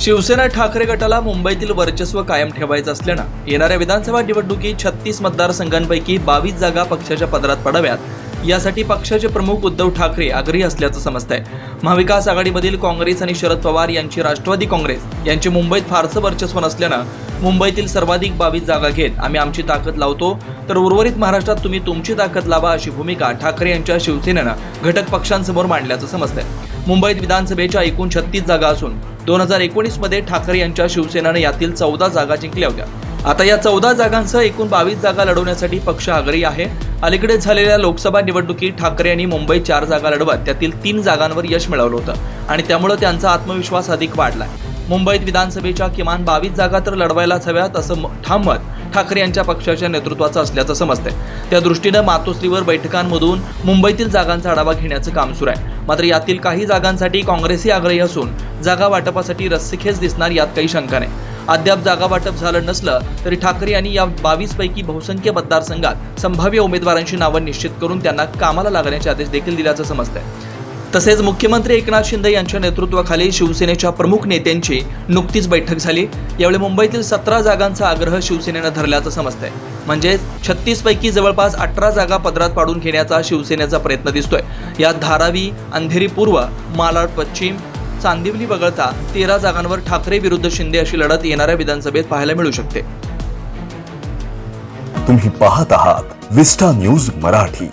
शिवसेना ठाकरे गटाला मुंबईतील वर्चस्व कायम ठेवायचं असल्यानं येणाऱ्या विधानसभा निवडणुकीत छत्तीस मतदारसंघांपैकी बावीस जागा पक्षाच्या पदरात पडाव्यात. यासाठी पक्षाचे प्रमुख उद्धव ठाकरे आग्रही असल्याचं समजतंय. महाविकास आघाडीमधील काँग्रेस आणि शरद पवार यांची राष्ट्रवादी काँग्रेस यांचे मुंबईत फारसं वर्चस्व नसल्यानं मुंबईतील सर्वाधिक बावीस जागा घेत आम्ही आमची ताकद लावतो. तर उर्वरित महाराष्ट्रात तुम्ही तुमची ताकद लावा अशी भूमिका ठाकरे यांच्या शिवसेनेनं घटक पक्षांसमोर मांडल्याचं समजतंय. मुंबईत विधानसभेच्या एकूण छत्तीस जागा असून दोन हजार एकोणीसमध्ये ठाकरे यांच्या शिवसेनाने यातील चौदा जागा जिंकल्या होत्या. आता या चौदा जागांसह एकूण बावीस जागा लढवण्यासाठी पक्ष आग्रही आहे. अलीकडे झालेल्या लोकसभा निवडणुकीत ठाकरे यांनी मुंबईत चार जागा लढवत त्यातील तीन जागांवर यश मिळवलं होतं आणि त्यामुळे त्यांचा आत्मविश्वास अधिक वाढलाय. मुंबईत विधानसभेच्या किमान बावीस जागा तर लढवायलाच हव्यात असं म- ठाम मत ठाकरे यांच्या पक्षाच्या नेतृत्वाचं असल्याचं समजतंय. त्या दृष्टीनं मातोश्रीवर बैठकांमधून मुंबईतील जागांचा आढावा घेण्याचं काम सुरू आहे. मात्र यातील काही जागांसाठी काँग्रेसही आग्रही असून जागा वाटपासाठी रस्सीखेच दिसणार यात काही शंका नाही. अद्याप जागा वाटप झालं नसलं तरी ठाकरे यांनी या बावीस पैकी बहुसंख्य मतदारसंघात संभाव्य उमेदवारांची नावं निश्चित करून त्यांना कामाला लागण्याचे आदेश देखील दिल्याचं समजतंय. तसेच मुख्यमंत्री एकनाथ शिंदे यांच्या नेतृत्वाखाली शिवसेनेच्या प्रमुख नेत्यांची नुकतीच बैठक झाली. यावेळी मुंबईतील सतरा जागांचा आग्रह शिवसेनेनं धरल्याचं समजतंय. म्हणजे छत्तीसपैकी जवळपास अठरा जागा पदरात पाडून घेण्याचा शिवसेनेचा प्रयत्न दिसतोय. यात धारावी अंधेरी पूर्व मालाड पश्चिम चांदिवली वगळता तेरा जागांवर ठाकरे विरुद्ध शिंदे अशी लढत येणाऱ्या विधानसभेत पाहायला मिळू शकते. तुम्ही पाहत आहात विस्टा न्यूज मराठी.